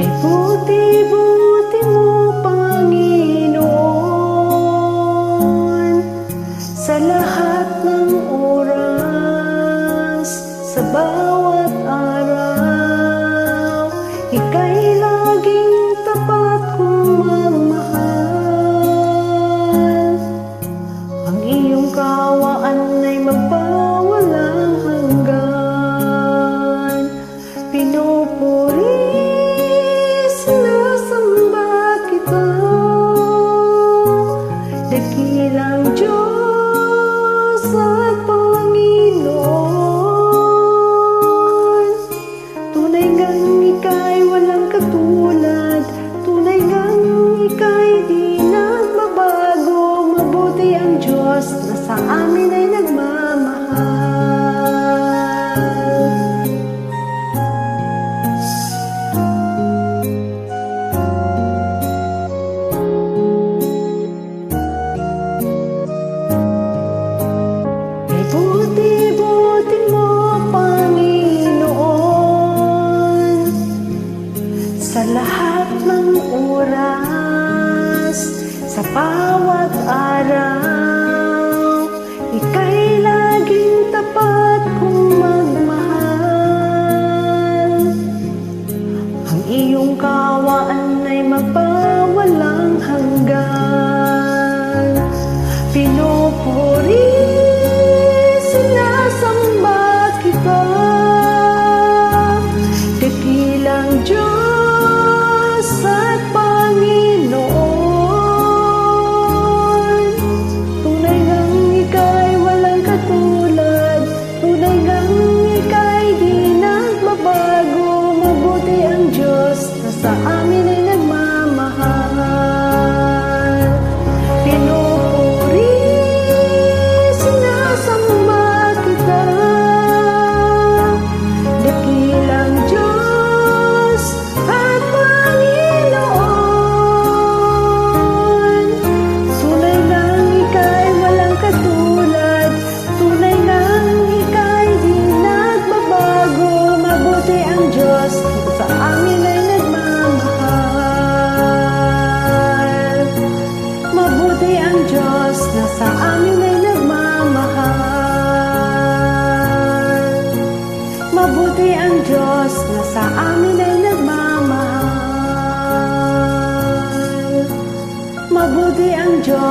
এক দেবী sa amin ay nagmamahal. May buti-buti mo, Panginoon, sa lahat ng oras, sa bawat araw.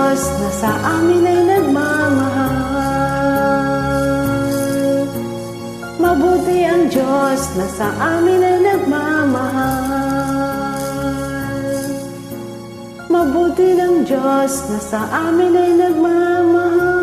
Diyos na sa amin ay nagmamahal. Mabuti ang Diyos na sa amin ay nagmamahal. Mabuti ng Diyos na sa amin ay nagmamahal.